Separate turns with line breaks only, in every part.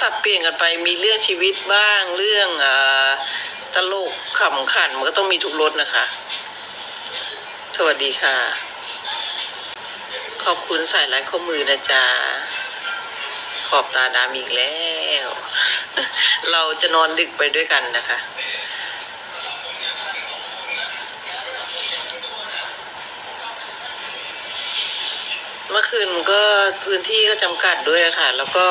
สับเปลี่ยนกันไปมีเรื่องชีวิตบ้างเรื่องอ่อตลกขำขันมันก็ต้องมีทุกรสนะคะ สวัสดีค่ะ ขอบคุณสายไลน์ข้อมือนะจ๊ะขอบตาดำอีกแล้ว เราจะนอนดึกไปด้วยกันนะคะเมื่อคืนก็พื้นที่ก็จำกัดด้วยค่ะ แล้วก็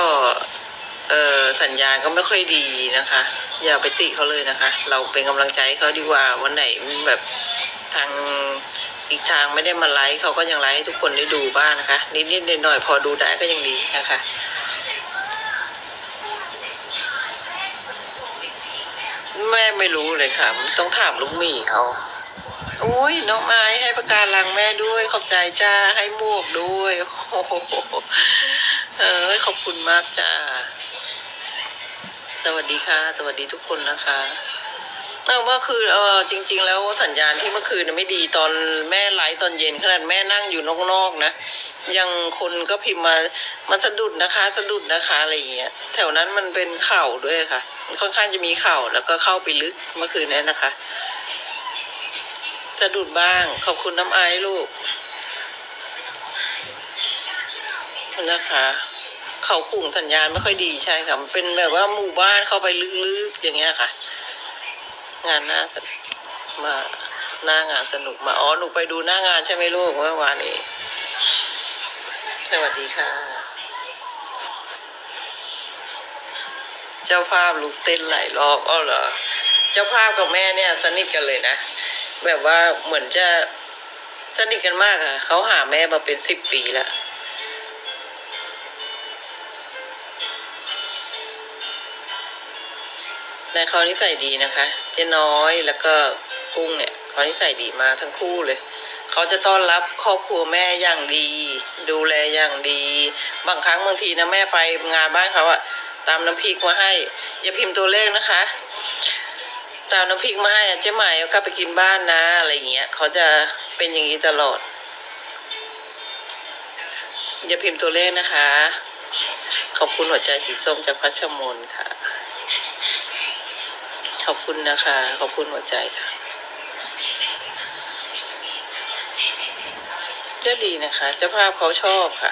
เออสัญญาณก็ไม่ค่อยดีนะคะ อย่าไปติเขาเลยนะคะ เราเป็นกำลังใจเขาดีกว่าวันไหนแบบทางอีกทางไม่ได้มาไลฟ์เขาก็ยังไลฟ์ให้ทุกคนได้ดูบ้างนะคะ นิดๆหน่อยๆพอดูได้ก็ยังดีนะคะ แม่ไม่รู้เลยค่ะ ต้องถามลูกหมีเขาอุ้ยน้องไม้ให้ประการลังแม่ด้วยขอบใจจ้าให้มวกด้วยโอ้โหเออขอบคุณมากจ้า สวัสดีค่ะ สวัสดีทุกคนนะคะเอาเมื่อคืนเออจริง ๆ แล้วสัญญาณที่เมื่อคืนไม่ดีตอนแม่ไลฟ์ตอนเย็นขนาดแม่นั่งอยู่นอกๆนะยังคนก็พิมพ์มามันสะดุดนะคะสะดุดนะคะอะไรอย่างเงี้ยแถวนั้นมันเป็นเข่าด้วยค่ะ ค่อนข้างจะมีเข่าแล้วก็เข้าไปลึกเมื่อคืนนี้นะคะสะดุดบ้าง ขอบคุณน้ำไอซ์ลูกนะคะ เขาขุ่งสัญญาณไม่ค่อยดีใช่ค่ะมันเป็นแบบว่าหมู่บ้านเข้าไปลึกๆอย่างเงี้ยค่ะ งานหน้าสนมาหน้างานสนุกมาอ๋อหนูไปดูหน้างานใช่ไหมลูกเมื่อวานนี้สวัสดีค่ะ เจ้าภาพลุกเต้นหลายรอบอ้อเหรอเจ้าภาพกับแม่เนี่ย สนิทกันเลยนะแบบว่าเหมือนจะสนิทกันมากอะเขาหาแม่มาเป็นสิบปีแล้ว แต่เขานิสัยดีนะคะ เจ๊น้อยแล้วก็กุ้งเนี่ยเขานิสัยดีมาทั้งคู่เลย เขาจะต้อนรับครอบครัวแม่อย่างดี ดูแลอย่างดี บางครั้งบางทีนะแม่ไปงานบ้านเขาอะตามน้ำพริกมาให้ อย่าพิมพ์ตัวเลขนะคะ ตามน้ำพริกมาให้อะเจ๊ใหม่เอากลับไปกินบ้านนะอะไรอย่างเงี้ยเขาจะเป็นอย่างนี้ตลอด อย่าพิมพ์ตัวเลขนะคะ ขอบคุณหัวใจสีส้มจากพัชมนค่ะ อบคุณนะคะ ขอบคุณหัวใจค่ะก็ดีนะคะเจ้าภาพเขาชอบค่ะ